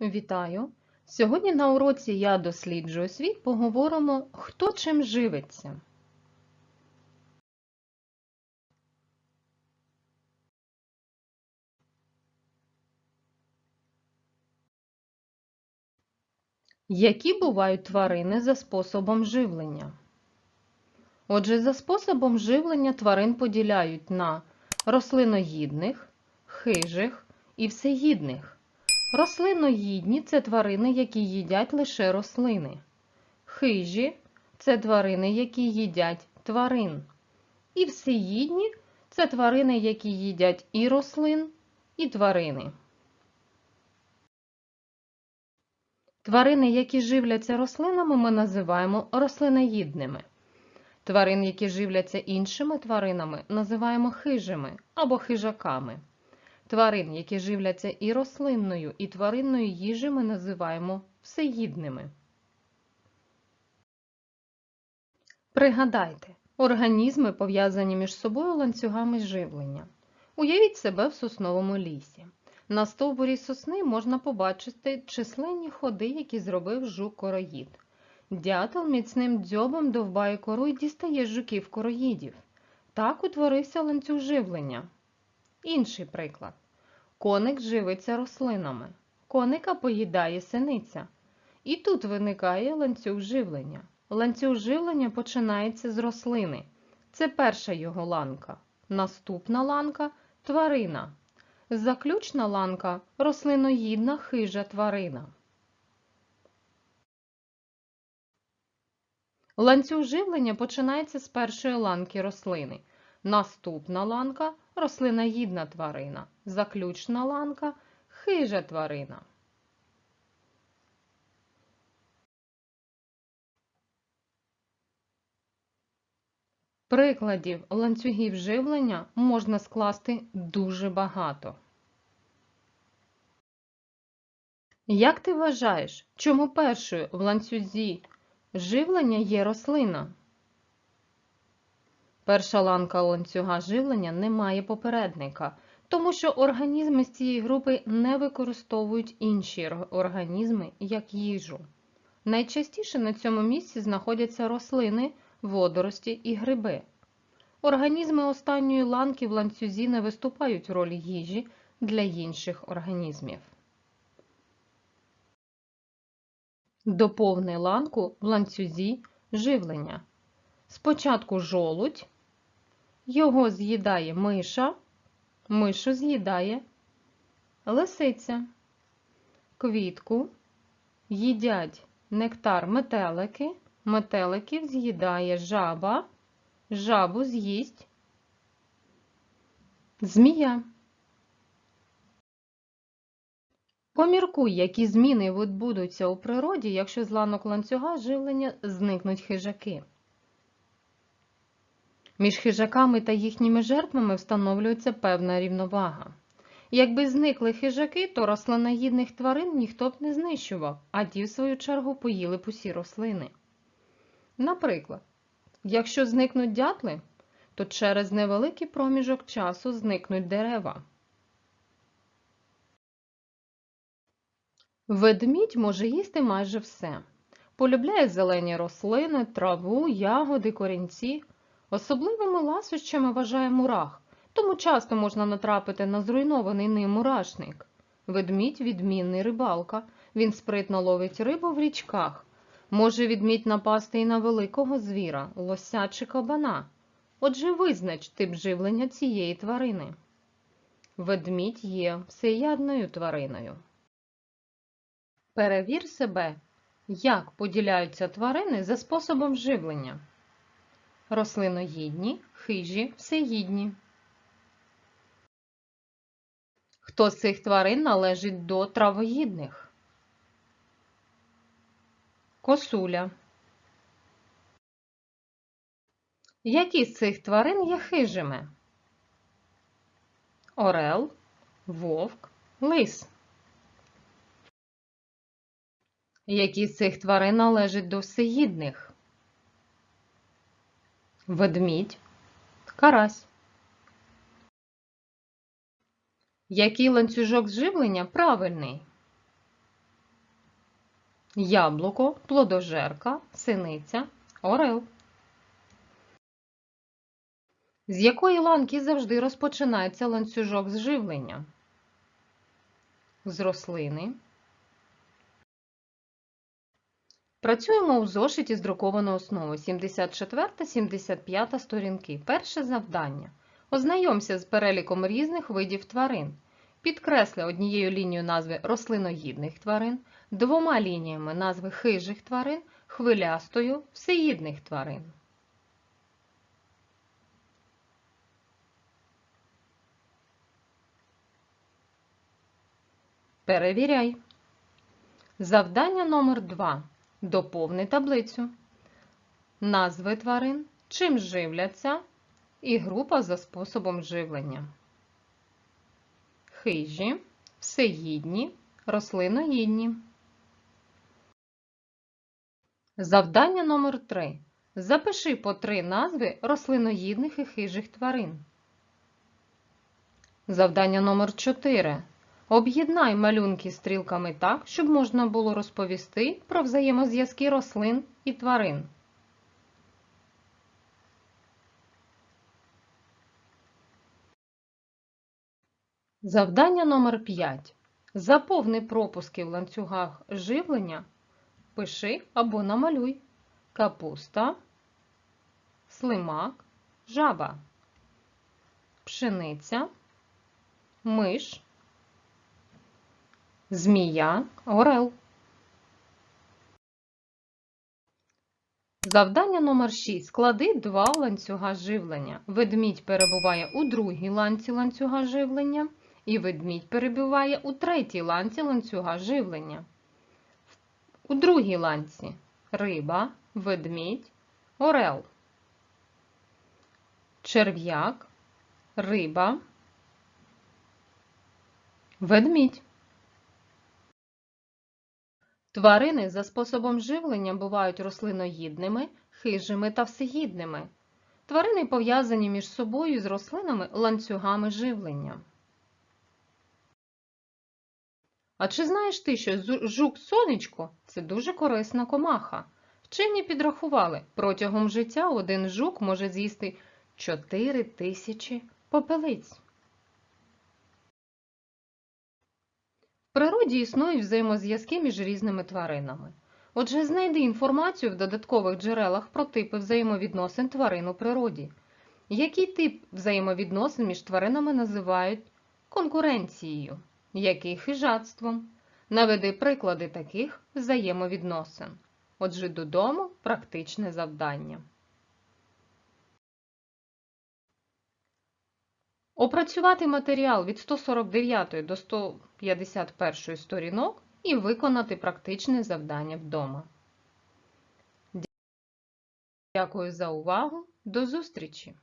Вітаю! Сьогодні на уроці Я досліджую світ поговоримо, хто чим живиться. Які бувають тварини за способом живлення? Отже, за способом живлення тварин поділяють на рослиноїдних, хижих і всеїдних. Рослиноїдні це тварини, які їдять лише рослини. Хижі це тварини, які їдять тварин. І всеїдні це тварини, які їдять і рослин, і тварини. Тварини, які живляться рослинами, ми називаємо рослиноїдними. Тварин, які живляться іншими тваринами, називаємо хижими або хижаками. Тварин, які живляться і рослинною, і тваринною їжею, ми називаємо всеїдними. Пригадайте, організми пов'язані між собою ланцюгами живлення. Уявіть себе в сосновому лісі. На стовбурі сосни можна побачити численні ходи, які зробив жук-короїд. Дятел міцним дзьобом довбає кору і дістає жуків-короїдів. Так утворився ланцюг живлення. Інший приклад. Коник живиться рослинами. Коника поїдає синиця. І тут виникає ланцюг живлення. Ланцюг живлення починається з рослини. Це перша його ланка. Наступна ланка тварина. Заключна ланка рослиноїдна хижа тварина. Ланцюг живлення починається з першої ланки рослини. Наступна ланка рослиноїдна тварина. Заключна ланка хижа тварина. Прикладів ланцюгів живлення можна скласти дуже багато. Як ти вважаєш, чому першою в ланцюзі живлення є рослина? Перша ланка ланцюга живлення не має попередника, тому що організми з цієї групи не використовують інші організми як їжу. Найчастіше на цьому місці знаходяться рослини, водорості і гриби. Організми останньої ланки в ланцюзі не виступають ролі їжі для інших організмів. Доповни ланку в ланцюзі живлення. Спочатку жолудь, його з'їдає миша, мишу з'їдає лисиця, квітку їдять нектар метелики, метеликів з'їдає жаба, жабу з'їсть змія. Поміркуй, які зміни відбудуться у природі, якщо з ланок ланцюга живлення зникнуть хижаки. Між хижаками та їхніми жертвами встановлюється певна рівновага. Якби зникли хижаки, то рослиноїдних тварин ніхто б не знищував, а ті, в свою чергу, поїли б усі рослини. Наприклад, якщо зникнуть дятли, то через невеликий проміжок часу зникнуть дерева. Ведмідь може їсти майже все. Полюбляє зелені рослини, траву, ягоди, корінці. Особливими ласощами вважає мурах, тому часто можна натрапити на зруйнований ним мурашник. Ведмідь відмінний рибалка. Він спритно ловить рибу в річках. Може відмідь напасти і на великого звіра, лося чи кабана. Отже, визнач тип живлення цієї тварини. Ведмідь є всеядною твариною. Перевір себе, як поділяються тварини за способом живлення. Рослиноїдні, хижі, всеїдні. Хто з цих тварин належить до травоїдних? Косуля. Які з цих тварин є хижими? Орел, вовк, лис. Які з цих тварин належать до всеїдних? Ведмідь, карась. Який ланцюжок живлення правильний? яблуко, плодожерка, синиця, орел. З якої ланки завжди розпочинається ланцюжок зживлення? З рослини. Працюємо у зошиті з друкованою основою 74-75 сторінки. Перше завдання. Ознайомся з переліком різних видів тварин. Підкресли однією лінією назви рослиноїдних тварин, двома лініями назви хижих тварин, хвилястою всеїдних тварин. Перевіряй. Завдання номер 2. Доповни таблицю. Назви тварин, чим живляться і група за способом живлення. Хижі, всеїдні, рослиноїдні. Завдання номер 3. Запиши по три назви рослиноїдних і хижих тварин. Завдання номер 4. Об'єднай малюнки стрілками так, щоб можна було розповісти про взаємозв'язки рослин і тварин. Завдання номер 5. Заповни пропуски в ланцюгах живлення. Пиши або намалюй. Капуста, слимак, жаба, пшениця, миш, змія, орел. Завдання номер 6. Склади два ланцюга живлення. Ведмідь перебуває у другій ланці ланцюга живлення, і ведмідь перебуває у третій ланці ланцюга живлення. У другій ланці риба, ведмідь, орел, черв'як, риба, ведмідь. Тварини за способом живлення бувають рослиноїдними, хижими та всеїдними. Тварини пов'язані між собою з рослинами ланцюгами живлення. А чи знаєш ти, що жук-сонечко – це дуже корисна комаха? Вчені підрахували, протягом життя один жук може з'їсти 4 тисячі попелиць. Природі існують взаємозв'язки між різними тваринами. Отже, знайди інформацію в додаткових джерелах про типи взаємовідносин тварин у природі. Який тип взаємовідносин між тваринами називають конкуренцією? Який хижатством? Наведи приклади таких взаємовідносин. Отже, додому практичне завдання. Опрацювати матеріал від 149 до 151 сторінок і виконати практичне завдання вдома. Дякую за увагу. До зустрічі!